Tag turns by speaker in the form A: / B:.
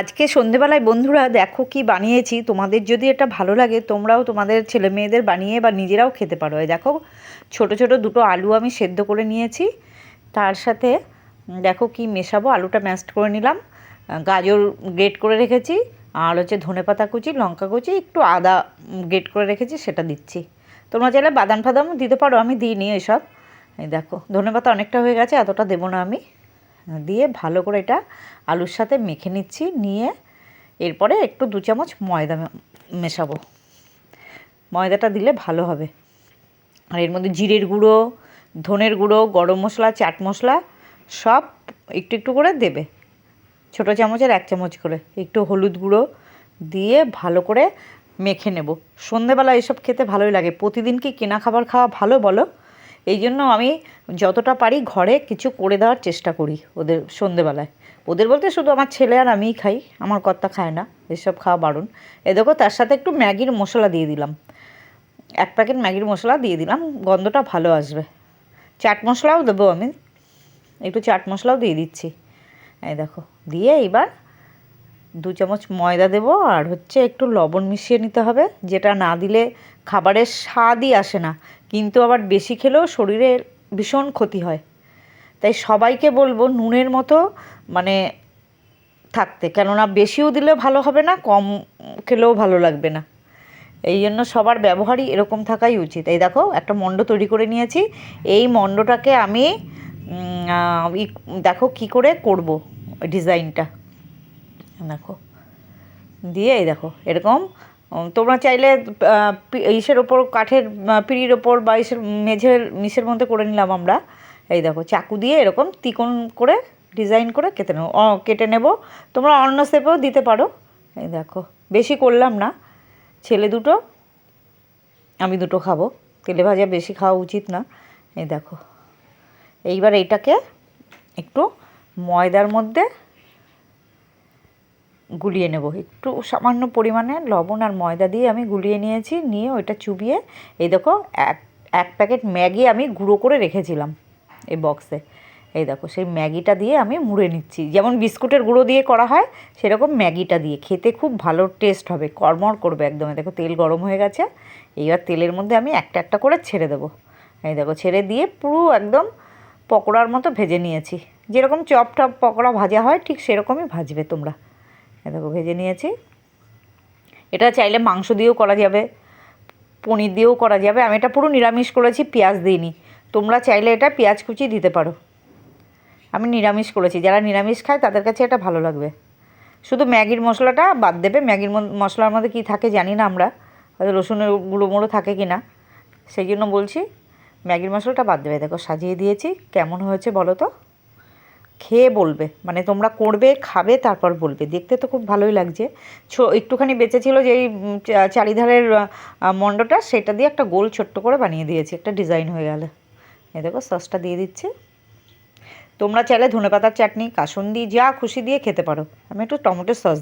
A: আজকে সন্ধেবেলায় বন্ধুরা দেখো কি বানিয়েছি। তোমাদের যদি এটা ভালো লাগে, তোমরাও তোমাদের ছেলে মেয়েদের বানিয়ে বা নিজেরাও খেতে পারো। দেখো, ছোট ছোট দুটো আলু আমি সেদ্ধ করে নিয়েছি। তার সাথে দেখো কি মেশাবো, আলুটা ম্যাশড করে নিলাম। গাজর গ্রেট করে রেখেছি, আর হচ্ছে ধনেপাতা কুচি, লঙ্কা কুচি, একটু আদা গ্রেট করে রেখেছি, সেটা দিচ্ছি। তোমরা চাইলে বাদাম ফাদামও দিতে পারো, আমি দিইনি এসব। এই দেখো ধনেপাতা অনেকটা হয়ে গেছে, এতটা দেবো না আমি। দিয়ে ভালো করে এটা আলুর সাথে মেখে নিচ্ছি, নিয়ে এরপরে একটু দু চামচ ময়দা মেশাবো। ময়দাটা দিলে ভালো হবে। আর এর মধ্যে জিরের গুঁড়ো, ধনের গুঁড়ো, গরম মশলা, চাট মশলা সব একটু একটু করে দেবে। ছোটো চামচের এক চামচ করে। একটু হলুদ গুঁড়ো দিয়ে ভালো করে মেখে নেব। সন্ধেবেলা এসব খেতে ভালোই লাগে। প্রতিদিন কি কেনা খাবার খাওয়া ভালো বলো? এই জন্য আমি যতটা পারি ঘরে কিছু করে দেওয়ার চেষ্টা করি ওদের সন্ধেবেলায়। ওদের বলতে শুধু আমার ছেলে আর আমিই খাই, আমার কর্তা খায় না, এসব খাওয়া বারণ। এ দেখো, তার সাথে একটু ম্যাগির মশলা দিয়ে দিলাম। এক প্যাকেট ম্যাগির মশলা দিয়ে দিলাম, গন্ধটা ভালো আসবে। চাট মশলাও দেবো আমি, একটু চাট মশলাও দিয়ে দিচ্ছি। এই দেখো, দিয়ে এবার দু চামচ ময়দা দেবো, আর হচ্ছে একটু লবণ মিশিয়ে নিতে হবে, যেটা না দিলে খাবারের স্বাদই আসে না। কিন্তু আবার বেশি খেলেও শরীরে ভীষণ ক্ষতি হয়। তাই সবাইকে বলব নুনের মতো মানে থাকতে, কেননা বেশিও দিলে ভালো হবে না, কম খেলেও ভালো লাগবে না। এই জন্য সবার ব্যবহারই এরকম থাকাই উচিত। এই দেখো, একটা মণ্ড তৈরি করে নিয়েছি। এই মণ্ডটাকে আমি দেখো কি করে করব ডিজাইনটা। দেখো, দিয়ে এই দেখো, এরকম তোমরা চাইলে ইসের ওপর, কাঠের পিঁড়ির ওপর বা ইসের, মেঝের, নিচের মধ্যে করে নিলাম আমরা। এই দেখো, চাকু দিয়ে এরকম তিকোণ করে, ডিজাইন করে কেটে নেব। কেটে নেব। তোমরা অন্য শেপেও দিতে পারো। এই দেখো, বেশি করলাম না। ছেলে দুটো, আমি দুটো খাব। তেলে ভাজা বেশি খাওয়া উচিত না। এই দেখো, এইবার এইটাকে একটু ময়দার মধ্যে গুলিয়ে নেব। একটু সামান্য পরিমাণে লবণ আর ময়দা দিয়ে আমি গুলিয়ে নিয়েছি, নিয়ে ওইটা চুবিয়ে, এই দেখো, এক এক প্যাকেট ম্যাগি আমি গুঁড়ো করে রেখেছিলাম এই বক্সে। এই দেখো, সেই ম্যাগিটা দিয়ে আমি মুড়ে নিচ্ছি। যেমন বিস্কুটের গুঁড়ো দিয়ে করা হয়, সেরকম ম্যাগিটা দিয়ে। খেতে খুব ভালো টেস্ট হবে, কড়মড় করবে একদম দেখো, তেল গরম হয়ে গেছে, এইবার তেলের মধ্যে আমি একটা একটা করে ছেড়ে দেবো। এই দেখো, ছেড়ে দিয়ে পুরো একদম পকোড়ার মতো ভেজে নিয়েছি। যেরকম চপ টপ পকোড়া ভাজা হয়, ঠিক সেরকমই ভাজবে তোমরা। দেখো ভেজে নিয়েছি। এটা চাইলে মাংস দিয়েও করা যাবে, পনির দিয়েও করা যাবে। আমি এটা পুরো নিরামিষ করেছি, পেঁয়াজ দিইনি। তোমরা চাইলে এটা পেঁয়াজ কুচি দিতে পারো। আমি নিরামিষ করেছি। যারা নিরামিষ খায়, তাদের কাছে এটা ভালো লাগবে। শুধু ম্যাগির মশলাটা বাদ দেবে। ম্যাগির মশলার মধ্যে কী থাকে জানি না আমরা। হয়তো রসুনের গুঁড়ো মুড়ো থাকে কি না সেই জন্য বলছি, ম্যাগির মশলাটা বাদ দেবে। দেখো, সাজিয়ে দিয়েছি। কেমন হয়েছে বলো তো? খেয়ে বলবে। মানে তোমরা করবে, খাবে, তারপর বলবে। দেখতে তো খুব ভালোই লাগছে। ছো, একটুখানি বেঁচে ছিল যেই চারিধারের মণ্ডটা, সেটা দিয়ে একটা গোল ছোট্ট করে বানিয়ে দিয়েছি। একটা ডিজাইন হয়ে গেল। এ দেখো, সসটা দিয়ে দিচ্ছে। তোমরা চাইলে ধনেপাতার চাটনি, কাসুন্দি, যা খুশি দিয়ে খেতে পারো। আমি একটু টমেটোর সস